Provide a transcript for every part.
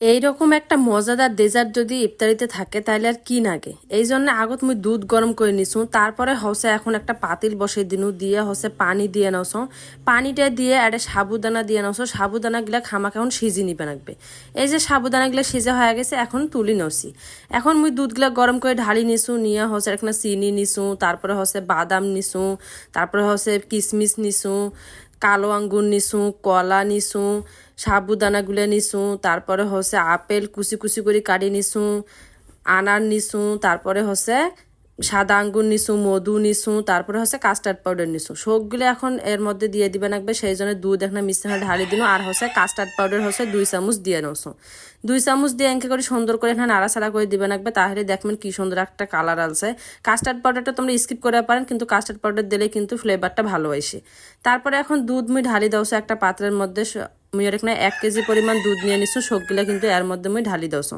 এইরকম একটা মজাদার ডেজার্ট যদি ইফতারিতে থাকে, তাহলে আর কি নাগে এই জন্য আগত মুই দুধ গরম করে নিছু, তারপরে হসে এখন একটা পাতিল বসে দিনু, দিয়ে হসে পানি দিয়ে নস পানিটা দিয়ে একটা সাবুদানা দিয়ে নস সাবুদানা গিলা খামাক এখন সিজি নিবে লাগবে এই যে সাবুদানা গিলা সিজা হয়ে গেছে, এখন তুলি নসি এখন মুই দুধগুলা গরম করে ঢালি নিছু, নিয়ে হসে এখানে চিনি নিছু, তারপরে হসে বাদাম নিছু, তারপরে হসে কিশমিশ নিছু কালো আঙ্গুর নিছু কলা নিছু সাবুদানাগুলো নিছু তারপরে হচ্ছে আপেল কুচি কুচি করে কাটি নিছু আনার নিছু তারপরে হচ্ছে সাদা আঙ্গুর নিছু মধু নিছু তারপরে হচ্ছে কাস্টার্ড পাউডার নিছু সবগুলো এখন এর মধ্যে দিয়ে দিবে লাগবে সেই জন্য দুধ এখানে মিশ্রণে ঢালি দিন, আর হচ্ছে কাস্টার্ড পাউডার হচ্ছে দুই চামচ দিয়ে নসো দুই চামচ দিয়ে এঁকে করে সুন্দর করে এখানে নাড়াচাড়া করে দিবে লাগবে তাহলে দেখবেন কি সুন্দর একটা কালার আছে কাস্টার্ড পাউডারটা তোমরা স্কিপ করে পারেন, কিন্তু কাস্টার্ড পাউডার দিলে কিন্তু ফ্লেভারটা ভালো আসে। তারপরে এখন দুধ মুই ঢালি দাও একটা পাত্রের মধ্যে মুই এখানে এক কেজি পরিমাণ দুধ নিয়ে নিছো, সবগুলা কিন্তু এর মধ্যে মুই ঢালি দাওছো।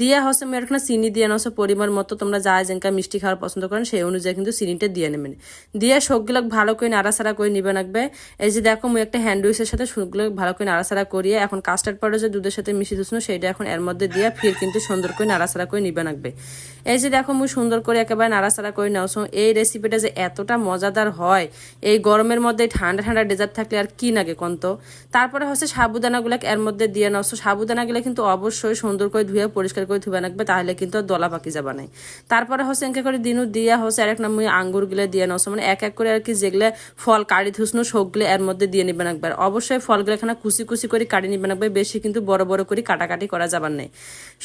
দিয়ে হচ্ছে মুই এখানে চিনি দিয়ে নছো পরিমাণ মতো তোমরা যা যেনকা মিষ্টি খাওয়ার পছন্দ করেন, সেই অনুযায়ী কিন্তু চিনিটা দিয়ে নেবেন। দিয়ে সবগুলো ভালো করে নাড়াচাড়া করে নিবে রাখবে এই যে দেখো মুই একটা হ্যান্ড উইচের সাথে সবগুলো ভালো করে নাড়াচাড়া করিয়ে এখন কাস্টার্ড পাউডার যে দুধের সাথে মিশিয়ে দিচ্ছ সেইটা এখন এর মধ্যে দিয়ে ফির কিন্তু সুন্দর করে নাড়াচাড়া করে নিবে রাখবে এই যে দেখো মুই সুন্দর করে একেবারে নাড়াচাড়া করে নেওছো। এই রেসিপিটা যে এতটা মজাদার হয়, এই গরমের মধ্যে ঠান্ডা ঠান্ডা ডেজার্ট থাকলে আর কি নাগে কন্ত তারপরে হচ্ছে সাবুদানাগুলো এর মধ্যে দিয়ে নাও। সাবুদানাগুলো কিন্তু অবশ্যই সুন্দর করে ধুয়ে, পরিষ্কার করে ধুয়ে রাখবে, তাহলে কিন্তু দলা পাকি যাবে নাই তারপরে হচ্ছে এঁকে করে দিনু দিয়া হচ্ছে আর এক নাম আঙ্গুরগুলো দিয়ে নাও। মানে এক এক করে আর কি যেগুলো ফল কাড়ি থুসনো সবগুলো এর মধ্যে দিয়ে নিবে রাখবে অবশ্যই ফলগুলো এখানে কুচি কুচি করে কাটি নিবে রাখবে বেশি কিন্তু বড় বড় করে কাটাকাটি করা যাবার নেই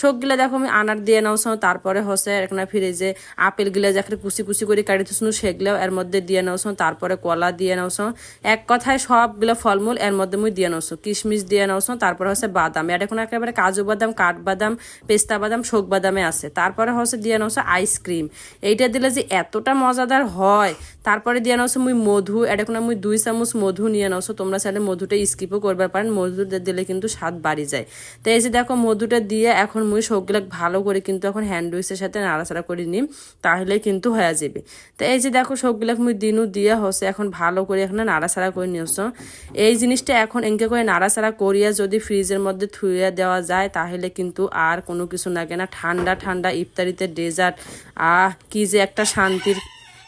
সবগুলো দেখো আমি আনার দিয়ে নাও। তারপরে হচ্ছে এখানে ফিরে যে আপেলগুলো যেখানে কুচি কুচি করে কাটি থুসনো সেগুলো এর মধ্যে দিয়ে নাও। তারপরে কলা দিয়ে নাও। এক কথায় সবগুলো ফলমূল এর মধ্যে মুই দিয়ে নাও। কিশমিশ দিয়ে নাও তারপরে হচ্ছে বাদাম। এটা এখন একেবারে কাজু বাদাম কাঠবাদাম পেস্তা বাদাম, শোক বাদামে আছে। তারপরে হচ্ছে দিয়ে নাও আইসক্রিম এইটা দিলে যে এতটা মজাদার হয়। তারপরে দিয়ে নাও মুই মধু। এটা এখন মুই দুই চামচ মধু নিয়ে নাও তোমরা চাইলে মধুটা স্কিপও করবার পারেন। মধু দিলে কিন্তু স্বাদ বাড়ি যায়। তো এই যে দেখো মধুটা দিয়ে এখন মুই সবগুলো ভালো করে কিন্তু এখন হ্যান্ড উইচের সাথে নাড়াচাড়া করে নিম। তাহলে কিন্তু হয়ে যাবে। তো এই যে দেখো সবগুলো মুই দিনু দিয়ে হচ্ছে এখন ভালো করে এখানে নাড়াচাড়া করে নিয়েছ। এই জিনিসটা এখন এঁকে করে নাড়াচাড়া করিয়া যদি ফ্রিজের মধ্যে থুয়ে দেওয়া যায়, তাহলে কিন্তু আর কোনো কিছু লাগে না। ঠান্ডা ঠান্ডা ইফতারিতে ডেজার্ট। আহ, কি যে একটা শান্তির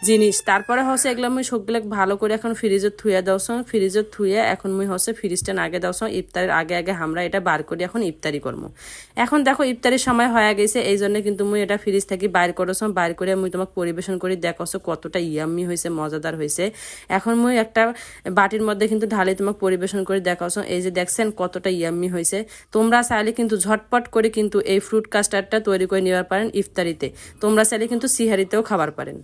জিনিস। তারপরে হচ্ছে এগুলো আমি সবগুলো ভালো করে এখন ফ্রিজত থুয়ে দাওছ ফ্রিজত থুয়ে এখন মুই হচ্ছে ফ্রিজটা আগে দাওছ ইফতারের আগে আগে আমরা এটা বার করি, এখন ইফতারি করব এখন দেখো ইফতারির সময় হয়ে গেছে এই জন্য কিন্তু মুই এটা ফ্রিজ থেকে বাইর করছ বাইর করে মুই তোমাকে পরিবেশন করি দেখছ কতটা ইয়াম্মি হয়েছে, মজাদার হয়েছে। এখন মুই একটা বাটির মধ্যে কিন্তু ঢালে তোমাকে পরিবেশন করে দেখাছো এই যে দেখছেন কতটা ইয়াম্মি হয়েছে। তোমরা চাইলে কিন্তু ঝটপট করে কিন্তু এই ফ্রুট কাস্টার্ডটা তৈরি করে নেওয়ার পারেন ইফতারিতে। তোমরা চাইলে কিন্তু সিহারিতেও খাবার পারেন।